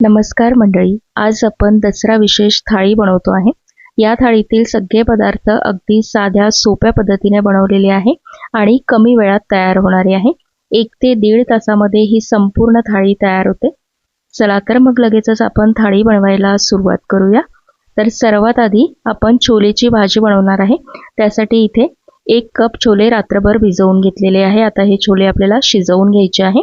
नमस्कार मंडळी आज आपण दसरा विशेष थाळी बनवतो आहे. या थाळीतील सगळे पदार्थ अगदी साध्या सोप्या पद्धतीने बनवलेले आहे आणि कमी वेळात तयार होणारे आहे. एक ते दीड तासामध्ये ही संपूर्ण थाळी तयार होते. चला तर मग लगेचच आपण थाळी बनवायला सुरुवात करूया. तर सर्वात आधी आपण छोलेची भाजी बनवणार आहे. त्यासाठी इथे एक कप छोले रात्रभर भिजवून घेतलेले आहे. आता हे छोले आपल्याला शिजवून घ्यायचे आहे.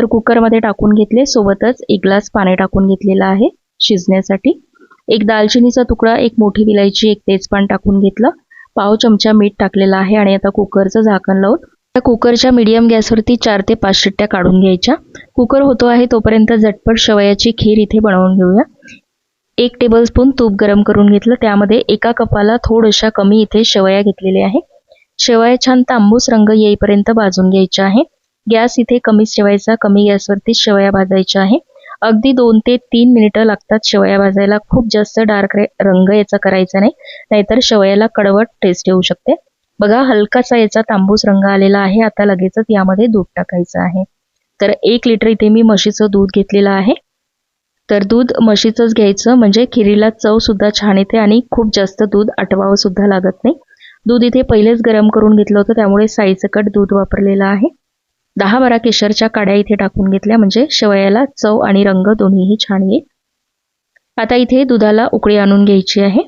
तर कुकरमध्ये टाकून घेतले. सोबतच एक ग्लास पाणी टाकून घेतलेलं आहे शिजण्यासाठी. एक दालचिनीचा तुकडा एक मोठी विलायची एक तेजपान टाकून घेतलं. पाव चमचा मीठ टाकलेला आहे आणि आता कुकरचं झाकण लावून त्या कुकरच्या मीडियम गॅसवरती चार ते पाच शिट्ट्या काढून घ्यायच्या. कुकर होतो आहे तोपर्यंत झटपट शेवयाची खीर इथे बनवून घेऊया. एक टेबलस्पून तूप गरम करून घेतलं. त्यामध्ये एका कपाला थोड्याशा कमी इथे शेवया घेतलेल्या आहे शेवया छान तांबूस रंग येईपर्यंत भाजून घ्यायच्या आहे. गॅस इथे कमीच ठेवायचा कमी गॅसवरती शेवया भाजायच्या आहे. अगदी दोन ते तीन मिनिटं लागतात शेवया भाजायला. खूप जास्त डार्क रंग याचा करायचा नाही नाहीतर शेवयाला कडवट टेस्ट येऊ शकते. बघा हलकासा याचा तांबूस रंग आलेला आहे. आता लगेचच यामध्ये दूध टाकायचं आहे. तर एक लिटर इथे मी म्हशीचं दूध घेतलेलं आहे. तर दूध म्हशीचंच घ्यायचं म्हणजे खिरीला चव सुद्धा छान येते आणि खूप जास्त दूध आटवावं सुद्धा लागत नाही. दूध इथे पहिलेच गरम करून घेतलं होतं त्यामुळे साईसकट दूध वापरलेलं आहे. दहा बारा केशरच्या काड्या इथे टाकून घेतल्या म्हणजे शेवयाला चव आणि रंग दोन्हीही छान येईल. आता इथे दुधाला उकळी आणून घ्यायची आहे.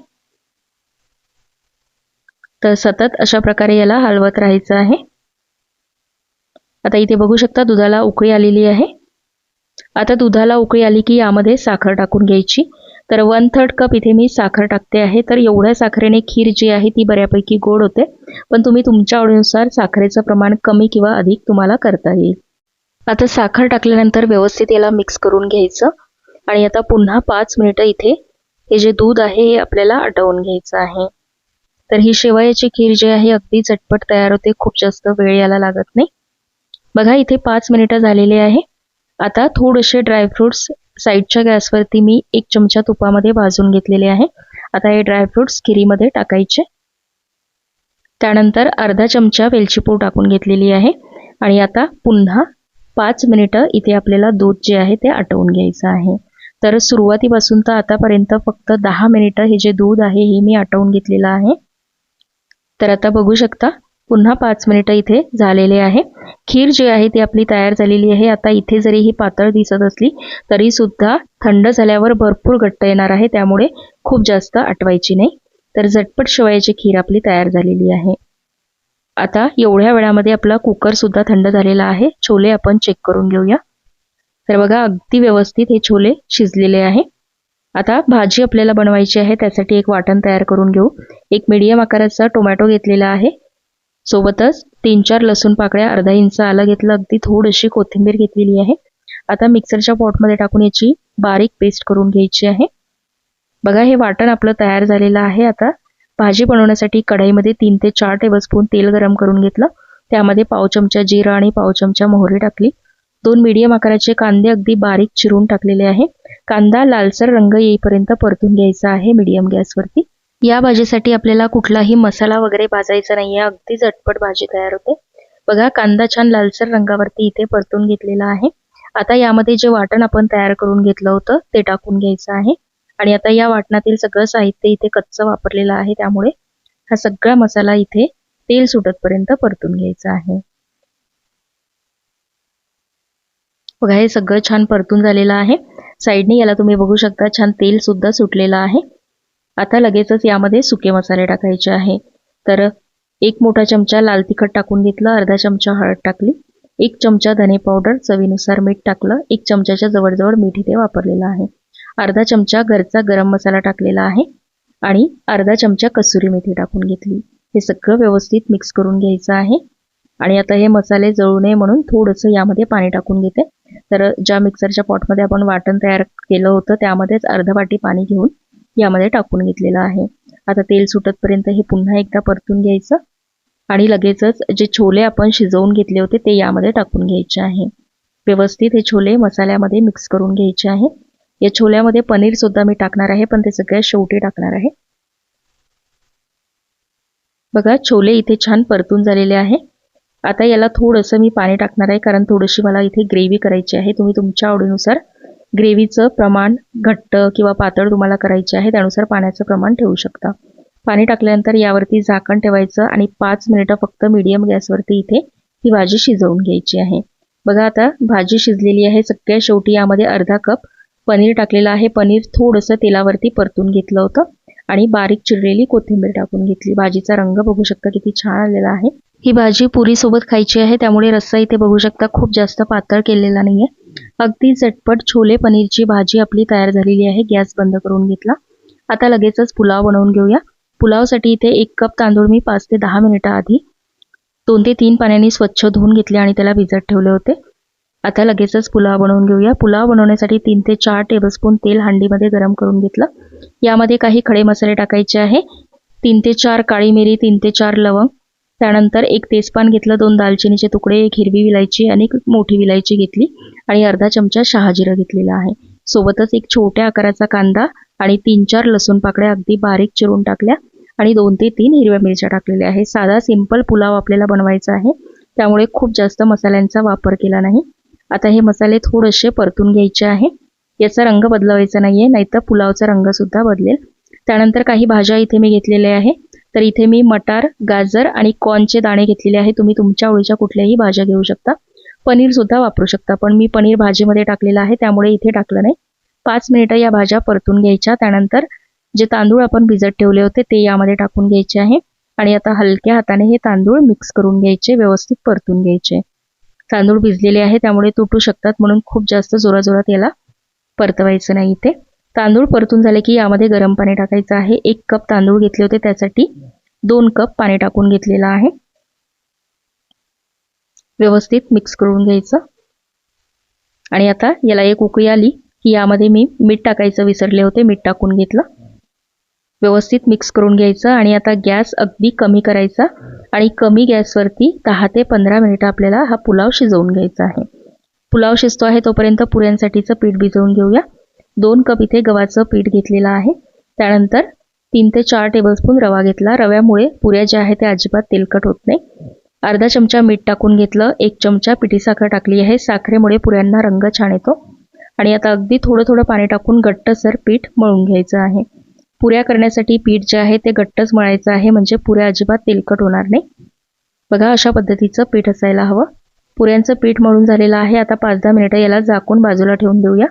तर सतत अशा प्रकारे याला हलवत राहायचं आहे. आता इथे बघू शकता दुधाला उकळी आलेली आहे. आता दुधाला उकळी आली की यामध्ये साखर टाकून घ्यायची. तर वन थर्ड कप इथे मी साखर टाकते आहे. तर एवढ्या साखरेने खीर जी आहे ती बऱ्यापैकी गोड होते. पण तुम्ही तुमच्या आवडीनुसार साखरेचं प्रमाण कमी किंवा अधिक तुम्हाला करता येईल. आता साखर टाकल्यानंतर व्यवस्थित याला मिक्स करून घ्यायचं. आणि आता पुन्हा पाच मिनिटं इथे हे जे दूध आहे हे आपल्याला आटवून घ्यायचं आहे. तर ही शेवयाची खीर जी आहे अगदी झटपट तयार होते. खूप जास्त वेळ याला लागत नाही. बघा इथे पाच मिनिटं झालेली आहे. आता थोडेसे ड्रायफ्रुट्स साईडच्या गॅसवरती मी एक चमचा तुपामध्ये भाजून घेतलेले आहे. आता हे ड्रायफ्रुट्स खिरीमध्ये टाकायचे. त्यानंतर अर्धा चमचा वेलचीपूर टाकून घेतलेली आहे. आणि आता पुन्हा पाच मिनिटं इथे आपल्याला दूध जे आहे ते आटवून घ्यायचं आहे. तर सुरुवातीपासून तर आतापर्यंत फक्त दहा मिनिटं हे जे दूध आहे हे मी आटवून घेतलेलं आहे. तर आता बघू शकता पुन्हा पाच मिनिटं इथे झालेले आहे. खीर जी आहे ती आपली तयार झालेली आहे. आता इथे जरी ही पातळ दिसत असली तरीसुद्धा थंड झाल्यावर भरपूर घट्ट येणार आहे. त्यामुळे खूप जास्त आटवायची नाही. तर झटपट शेवयाची खीर आपली तयार झालेली आहे. आता एवढ्या वेळामध्ये आपला कुकरसुद्धा थंड झालेला आहे. छोले आपण चेक करून घेऊया. तर बघा अगदी व्यवस्थित हे छोले शिजलेले आहे. आता भाजी आपल्याला बनवायची आहे. त्यासाठी एक वाटण तयार करून घेऊ. एक मीडियम आकाराचा टोमॅटो घेतलेला आहे. सोबतच तीन चार लसूण पाकळ्या अर्धा इंच आलं घेतलं अगदी थोडीशी कोथिंबीर घेतलेली आहे. आता मिक्सरच्या पॉटमध्ये टाकून याची बारीक पेस्ट करून घ्यायची आहे. बघा हे वाटण आपलं तयार झालेलं आहे. आता भाजी बनवण्यासाठी कढईमध्ये तीन ते चार टेबलस्पून तेल गरम करून घेतलं. त्यामध्ये पाव चमचा जिरा आणि पाव चमचा मोहरी टाकली. दोन मीडियम आकाराचे कांदे अगदी बारीक चिरून टाकलेले आहे. कांदा लालसर रंग येईपर्यंत परतून घ्यायचा आहे मीडियम गॅसवरती या भाजीसाठी आपल्याला कुठलाही मसाला वगैरे भाजायचा नाहीये. अगदी झटपट भाजी तयार होते. बघा कांदा छान लालसर रंगावरती इथे परतून घेतलेला आहे. आता यामध्ये जे वाटण आपण तयार करून घेतलं होतं ते टाकून घ्यायचं आहे. आणि आता या वाटणातील सगळं साहित्य इथे कच्चं वापरलेलं आहे. त्यामुळे हा सगळा मसाला इथे तेल सुटतपर्यंत परतून घ्यायचा आहे. बघा हे सगळं छान परतून झालेलं आहे. साईडने याला तुम्ही बघू शकता छान तेल सुद्धा सुटलेलं आहे. आता लगेचच यामध्ये सुके मसाले टाकायचे आहे. तर एक मोठा चमचा लाल तिखट टाकून घेतलं अर्धा चमचा हळद टाकली एक चमचा धने पावडर चवीनुसार मीठ टाकलं एक चमच्याच्या जवळजवळ मीठ इथे वापरलेलं आहे. अर्धा चमचा घरचा गरम मसाला टाकलेला आहे आणि अर्धा चमचा कसुरी मेथी टाकून घेतली. हे सगळं व्यवस्थित मिक्स करून घ्यायचं आहे. आणि आता हे मसाले जळू नये म्हणून थोडंसं यामध्ये पाणी टाकून घेते. तर ज्या मिक्सरच्या पॉटमध्ये आपण वाटण तयार केलं होतं त्यामध्येच अर्धा वाटी पाणी घेऊन यामध्ये टाकून घेतलेलं आहे. आता तेल सुटतपर्यंत हे पुन्हा एकदा परतून घ्यायचं आणि लगेचच जे छोले आपण शिजवून घेतले होते ते यामध्ये टाकून घ्यायचे आहे. व्यवस्थित हे छोले मसाल्यामध्ये मिक्स करून घ्यायचे आहे. या छोल्यामध्ये पनीर सुद्धा मी टाकणार आहे पण ते सगळ्यात शेवटी टाकणार आहे. बघा छोले इथे छान परतून झालेले आहे. आता याला थोडंसं मी पाणी टाकणार आहे कारण थोडीशी मला इथे ग्रेव्ही करायची आहे. तुम्ही तुमच्या आवडीनुसार ग्रेव्हीचं प्रमाण घट्ट किंवा पातळ तुम्हाला करायचे आहे त्यानुसार पाण्याचं प्रमाण ठेवू शकता. पाणी टाकल्यानंतर यावरती झाकण ठेवायचं आणि पाच मिनिटं फक्त मीडियम गॅसवरती इथे ही भाजी शिजवून घ्यायची आहे. बघा आता भाजी शिजलेली आहे सगळ्या शेवटी यामध्ये अर्धा कप पनीर टाकलेलं आहे. पनीर थोडंसं तेलावरती परतून घेतलं होतं आणि बारीक चिरलेली कोथिंबीर टाकून घेतली. भाजीचा रंग बघू शकता किती छान आलेला आहे. ही भाजी पुरी सोबत खायची आहे त्यामुळे रस्सा इथे बघू शकता खूप जास्त पातळ केलेला नाहीये. अगदी झटपट छोले पनीरची भाजी आपली तयार झालेली आहे. गॅस बंद करून घेतला. आता लगेचच पुलाव बनवून घेऊया. पुलावसाठी इथे एक कप तांदूळ मी पाच ते दहा मिनिटं आधी दोन ते तीन पाण्याने स्वच्छ धुवून घेतले आणि त्याला भिजत ठेवले होते. आता लगेचच पुलाव बनवून घेऊया. पुलाव बनवण्यासाठी तीन ते चार टेबलस्पून तेल हांडीमध्ये गरम करून घेतलं. यामध्ये काही खडे मसाले टाकायचे आहे. तीन ते चार काळी मिरी तीन ते चार लवंग त्यानंतर एक तेजपान घेतलं दोन दालचिनीचे तुकडे एक हिरवी विलायची आणि एक मोठी विलायची घेतली आणि अर्धा चमचा शहाजिरं घेतलेला आहे. सोबतच एक छोट्या आकाराचा कांदा आणि तीन चार लसूण पाकळ्या अगदी बारीक चिरून टाकल्या आणि दोन ते तीन हिरव्या मिरच्या टाकलेल्या आहे साधा सिंपल पुलाव आपल्याला बनवायचा आहे. त्यामुळे खूप जास्त मसाल्यांचा वापर केला नाही. आता हे मसाले थोडेसे परतून घ्यायचे आहे. याचा रंग बदलवायचा नाहीये नाहीतर पुलावचा रंग सुद्धा बदलेल. त्यानंतर काही भाज्या इथे मी घेतलेल्या आहे. तर इथे मी मटार गाजर आणि कॉर्नचे दाणे घेतलेले आहे तुम्ही तुमच्या आवडीच्या कुठल्याही भाज्या घेऊ शकता. पनीर सुद्धा वापरू शकता पण मी पनीर भाजीमध्ये टाकलेलं आहे त्यामुळे इथे टाकलं नाही. पाच मिनिटं या भाज्या परतून घ्यायच्या. त्यानंतर जे तांदूळ आपण भिजत ठेवले होते ते यामध्ये टाकून घ्यायचे आहे. आणि आता हलक्या हाताने हे तांदूळ मिक्स करून घ्यायचे व्यवस्थित परतून घ्यायचे. तांदूळ भिजलेले आहे त्यामुळे तुटू शकतात म्हणून खूप जास्त जोराजोरात याला परतवायचं नाही इथे. तांदूळ परतून झाले की यामध्ये गरम पाणी टाकायचं आहे. एक कप तांदूळ घेतले होते त्यासाठी. दोन कप पाणी टाकून घेतलेलं आहे. व्यवस्थित मिक्स करून घ्यायचं. आणि आता याला एक उकळी आली की यामध्ये मी मीठ टाकायचं विसरले होते. मीठ टाकून घेतलं. व्यवस्थित मिक्स करून घ्यायचं आणि आता गॅस अगदी कमी करायचा आणि कमी गॅसवरती दहा ते पंधरा मिनिटं आपल्याला हा पुलाव शिजवून घ्यायचा आहे. पुलाव शिजतो आहे तोपर्यंत पुऱ्यांसाठीचं पीठ भिजवून घेऊया. दोन कप इथे गव्हाचं पीठ घेतलेलं आहे. त्यानंतर तीन ते चार टेबलस्पून रवा घेतला. रव्यामुळे पुऱ्या ज्या आहेत त्या अजिबात तेलकट होत नाही. अर्धा चमचा मीठ टाकून घेतलं. एक चमचा पिठी साखर टाकली आहे. साखरेमुळे पुऱ्यांना रंग छान येतो. आणि आता अगदी थोडं थोडं पाणी टाकून घट्टसर पीठ मळून घ्यायचं आहे. पुऱ्या करण्यासाठी पीठ जे आहे ते घट्टच मळायचं आहे. म्हणजे पुऱ्या अजिबात तेलकट होणार नाही. बघा अशा पद्धतीचं पीठ असायला हवं. पुऱ्यांचं पीठ मळून झालेलं आहे. आता पाच दहा मिनिटं याला झाकून बाजूला ठेवून देऊया.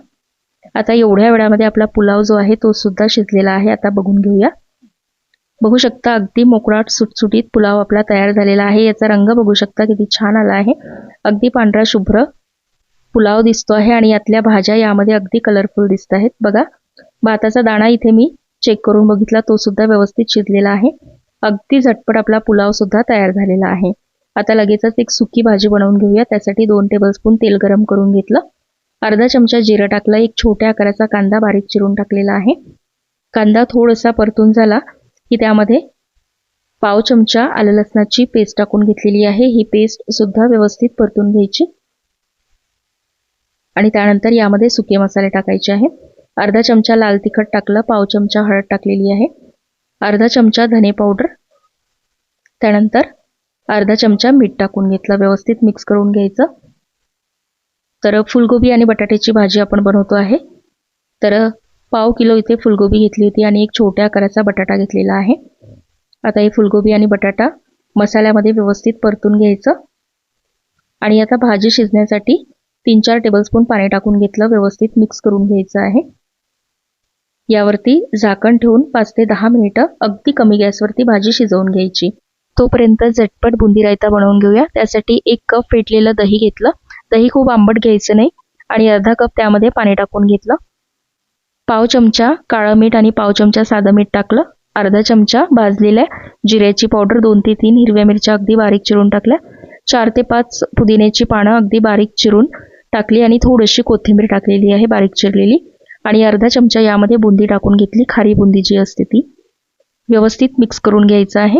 आता एवढ्या वेळामध्ये आपला पुलाव जो आहे तो सुद्धा शिजलेला आहे. आता बघून घेऊया. बघू शकता अगदी मोकळाट सुटसुटीत पुलाव आपला तयार झालेला आहे. याचा रंग बघू शकता किती छान आला आहे. अगदी पांढरा शुभ्र पुलाव दिसतो आहे आणि यातल्या भाज्या यामध्ये अगदी कलरफुल दिसत आहेत. बघा भाताचा दाणा इथे मी चेक करून बघितला. तो सुद्धा व्यवस्थित शिजलेला आहे. अगदी झटपट आपला पुलाव सुद्धा तयार झालेला आहे. आता लगेचच एक सुकी भाजी बनवून घेऊया. त्यासाठी दोन टेबलस्पून तेल गरम करून घेतलं. अर्धा चमचा जिरं टाकलं एक छोट्या आकाराचा कांदा बारीक चिरून टाकलेला आहे. कांदा थोडासा परतून झाला की त्यामध्ये पाव चमचा आलं लसणाची पेस्ट टाकून घेतलेली आहे. ही पेस्ट सुद्धा व्यवस्थित परतून घ्यायची. आणि त्यानंतर यामध्ये सुके मसाले टाकायचे आहे अर्धा चमचा लाल तिखट टाकलं पाव चमचा हळद टाकलेली आहे. अर्धा चमचा धने पावडर. त्यानंतर अर्धा चमचा मीठ टाकून घेतलं व्यवस्थित मिक्स करून घ्यायचं. तर फुलगोबी आणि बटाट्याची भाजी आपण बनवतो आहे. तर पाव किलो इथे फुलगोबी घेतली होती आणि एक छोट्या आकाराचा बटाटा घेतलेला आहे. आता हे फुलगोबी आणि बटाटा मसाल्यामध्ये व्यवस्थित परतून घ्यायचं. आणि आता भाजी शिजण्यासाठी तीन चार टेबलस्पून पाणी टाकून घेतलं व्यवस्थित मिक्स करून घ्यायचं आहे. यावरती झाकण ठेवून पाच ते दहा मिनिटं अगदी कमी गॅसवरती भाजी शिजवून घ्यायची. तोपर्यंत झटपट बुंदी रायता बनवून घेऊया. त्यासाठी एक कप फेटलेलं दही घेतलं. दही खूप आंबट घ्यायचं नाही आणि अर्धा कप त्यामध्ये पाणी टाकून घेतलं. पाव चमचा काळं मीठ आणि पाव चमचा साधं मीठ टाकलं. अर्धा चमचा भाजलेल्या जिऱ्याची पावडर दोन ते तीन हिरव्या मिरच्या अगदी बारीक चिरून टाकल्या. चार ते पाच पुदिन्याची पानं अगदी बारीक चिरून टाकली आणि थोडीशी कोथिंबीर टाकलेली आहे बारीक चिरलेली. आणि अर्धा चमचा यामध्ये बुंदी टाकून घेतली खारी बुंदी जी असते ती. व्यवस्थित मिक्स करून घ्यायचं आहे.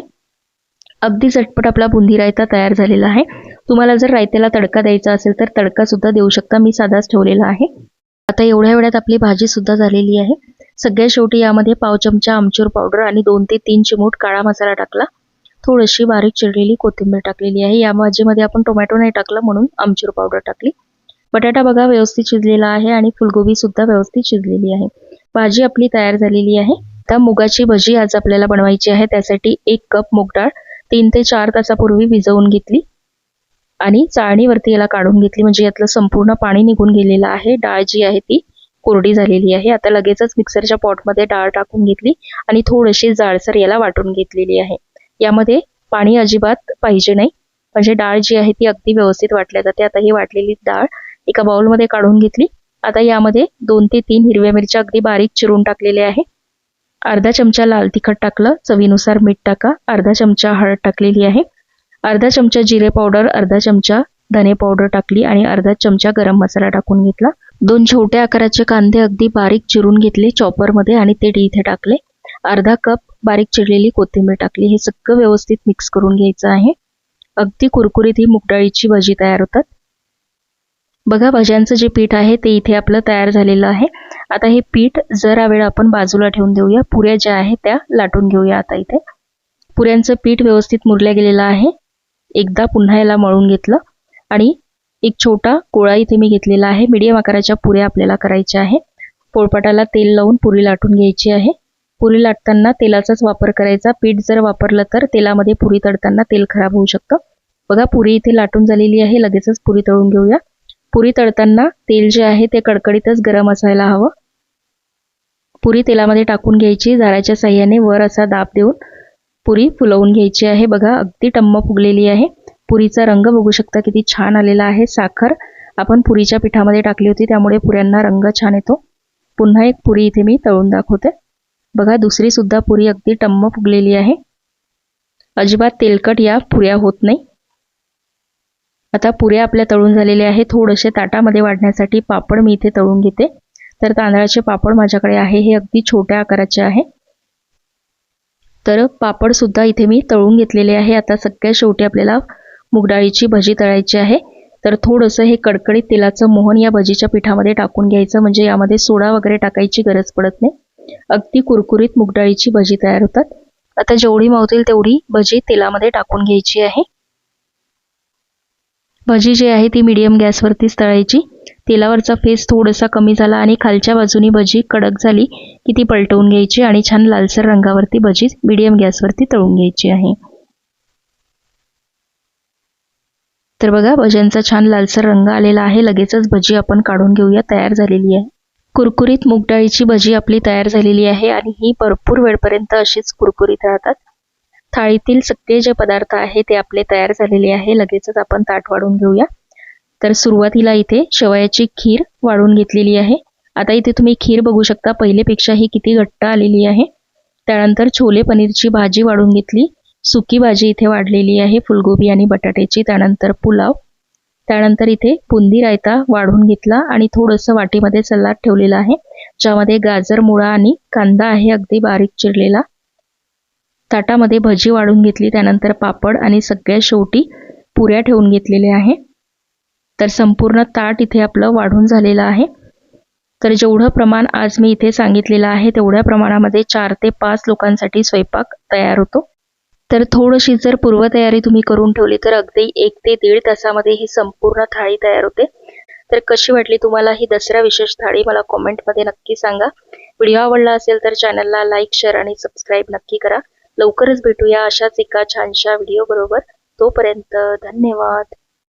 अगदी झटपट आपला बुंदी रायता तयार झालेला आहे. तुम्हाला जर रायत्याला तडका द्यायचा असेल तर तडका सुद्धा देऊ शकता. मी साधाच ठेवलेला आहे. आता एवढ्या वेळात आपली भाजी सुद्धा झालेली आहे. सगळ्या शेवटी यामध्ये पाव चमचा आमचूर पावडर आणि दोन ते तीन चिमूट काळा मसाला टाकला. थोडीशी बारीक चिरलेली कोथिंबीर टाकलेली आहे. या भाजीमध्ये आपण टोमॅटो नाही टाकला म्हणून आमचूर पावडर टाकली. बटाटा बघा व्यवस्थित शिजलेला आहे आणि फुलगोबी सुद्धा व्यवस्थित शिजलेली आहे. भाजी आपली तयार झालेली आहे. आता मुगाची भजी आज आपल्याला बनवायची आहे. त्यासाठी एक कप मूग डाळ तीन ते चार तासापूर्वी भिजवून घेतली आणि चाळणीवरती याला काढून घेतली. म्हणजे यातलं संपूर्ण पाणी निघून गेलेलं आहे. डाळ जी आहे ती कोरडी झालेली आहे. आता लगेचच मिक्सरच्या पॉटमध्ये डाळ टाकून घेतली आणि थोडीशी जाडसर याला वाटून घेतलेली आहे. यामध्ये पाणी अजिबात पाहिजे नाही. म्हणजे डाळ जी आहे ती अगदी व्यवस्थित वाटल्या जाते आता ही वाटलेली डाळ एका बाउलमध्ये काढून घेतली. आता यामध्ये दोन ते तीन हिरव्या मिरच्या अगदी बारीक चिरून टाकलेल्या आहे. अर्धा चमचा लाल तिखट टाकलं चवीनुसार मीठ टाका अर्धा चमचा हळद टाकलेली आहे अर्धा चमचा जिरे पावडर अर्धा चमचा धने पावडर टाकली आणि अर्धा चमचा गरम मसाला टाकून घेतला. दोन छोट्या आकाराचे कांदे अगदी बारीक चिरून घेतले चॉपरमध्ये आणि ते इथे टाकले. अर्धा कप बारीक चिरलेली कोथिंबीर टाकली. हे सगळं व्यवस्थित मिक्स करून घ्यायचं आहे. अगदी कुरकुरीत ही मुगडाळीची भजी तयार होतात. बघा भाज्यांचं जे पीठ आहे ते इथे आपलं तयार झालेलं आहे. आता हे पीठ जरा वेळ आपण बाजूला ठेवून देऊया. पुऱ्या ज्या आहेत त्या लाटून घेऊया आता इथे. पुऱ्यांचं पीठ व्यवस्थित मुरल्या गेलेलं आहे. एकदा पुन्हा याला मळून घेतलं. आणि एक छोटा गोळा इथे मी घेतलेला आहे. मीडियम आकाराच्या पुऱ्या आपल्याला करायच्या आहे. पोळपाटाला तेल लावून पुरी लाटून घ्यायची आहे. पुरी लाटताना तेलाचाच वापर करायचा. पीठ जर वापरलं तर तेलामध्ये पुरी तळताना तेल खराब होऊ शकतं. बघा पुरी इथे लाटून झालेली आहे. लगेचच पुरी तळून घेऊया. पुरी तळताना तेल जे आहे ते कडकडीतच गरम असायला हवं. पुरी तेलामध्ये टाकून घ्यायची झाडाच्या साह्याने वर असा दाब देऊन पुरी फुलवून घ्यायची आहे. बघा अगदी टम्म फुगलेली आहे. पुरीचा रंग बघू शकता किती छान आलेला आहे. साखर आपण पुरीच्या पिठामध्ये टाकली होती त्यामुळे पुऱ्यांना रंग छान येतो. पुन्हा एक पुरी इथे मी तळून दाखवते. बघा दुसरी सुद्धा पुरी अगदी टम्म फुगलेली आहे. अजिबात तेलकट या पुऱ्या होत नाही. आता पुऱ्या आपल्या तळून झालेल्या आहे थोडेसे ताटामध्ये वाढण्यासाठी पापड मी इथे तळून घेते. तर तांदळाचे पापड माझ्याकडे आहे. हे अगदी छोट्या आकाराचे आहे. तर पापड सुद्धा इथे मी तळून घेतलेले आहे. आता सगळ्या शेवटी आपल्याला मुगडाळीची भजी तळायची आहे. तर थोडंसं हे कडकडीत तेलाचं मोहन या भजीच्या पिठामध्ये टाकून घ्यायचं. म्हणजे यामध्ये सोडा वगैरे टाकायची गरज पडत नाही. अगदी कुरकुरीत मुगडाळीची भजी तयार होतात. आता जेवढी मावतील तेवढी भजी तेलामध्ये टाकून घ्यायची आहे. भजी जी आहे ती मीडियम गॅसवरतीच तळायची. तेलावरचा फेस थोडासा कमी झाला आणि खालच्या बाजूनी भजी कडक झाली की ती पलटवून घ्यायची आणि छान लालसर रंगावरती भजी मीडियम गॅसवरती तळून घ्यायची आहे. तर बघा भज्यांचा छान लालसर रंग आलेला आहे. लगेचच भजी आपण काढून घेऊया. तयार झालेली आहे. कुरकुरीत मूग डाळीची भजी आपली तयार झालेली आहे आणि ही भरपूर वेळपर्यंत अशीच कुरकुरीत राहतात. थाळीतील सगळे जे पदार्थ आहे ते आपले तयार झालेले आहे. लगेचच आपण ताट वाढून घेऊया. तर सुरुवातीला इथे शेवयाची खीर वाढून घेतलेली आहे. आता इथे तुम्ही खीर बघू शकता. पहिलेपेक्षा ही किती घट्ट आलेली आहे. त्यानंतर छोले पनीरची भाजी वाढून घेतली. सुकी भाजी इथे वाढलेली आहे. फुलगोबी आणि बटाट्याची. त्यानंतर पुलाव. त्यानंतर इथे बुंदी रायता वाढून घेतला आणि थोडंसं वाटीमध्ये सलाद ठेवलेला आहे. ज्यामध्ये गाजर मुळा आणि कांदा आहे. अगदी बारीक चिरलेला. ताटामध्ये भजी वाढून घेतली त्यानंतर पापड आणि सगळ्या शेवटी पुऱ्या ठेवून घेतलेल्या आहे. तर संपूर्ण ताट इथे आपलं वाढून झालेलं आहे. तर जेवढं प्रमाण आज मी इथे सांगितलेलं आहे तेवढ्या प्रमाणामध्ये चार ते पाच लोकांसाठी स्वयंपाक तयार होतो. तर थोडीशी जर पूर्वतयारी तुम्ही करून ठेवली तर अगदी एक ते दीड तासामध्ये ही संपूर्ण थाळी तयार होते. तर कशी वाटली तुम्हाला ही दसरा विशेष थाळी मला कॉमेंटमध्ये नक्की सांगा. व्हिडिओ आवडला असेल तर चॅनलला लाईक शेअर आणि सबस्क्राईब नक्की करा. लवकरच भेटूया अशाच एका छानशा व्हिडिओ बरोबर. तोपर्यंत धन्यवाद.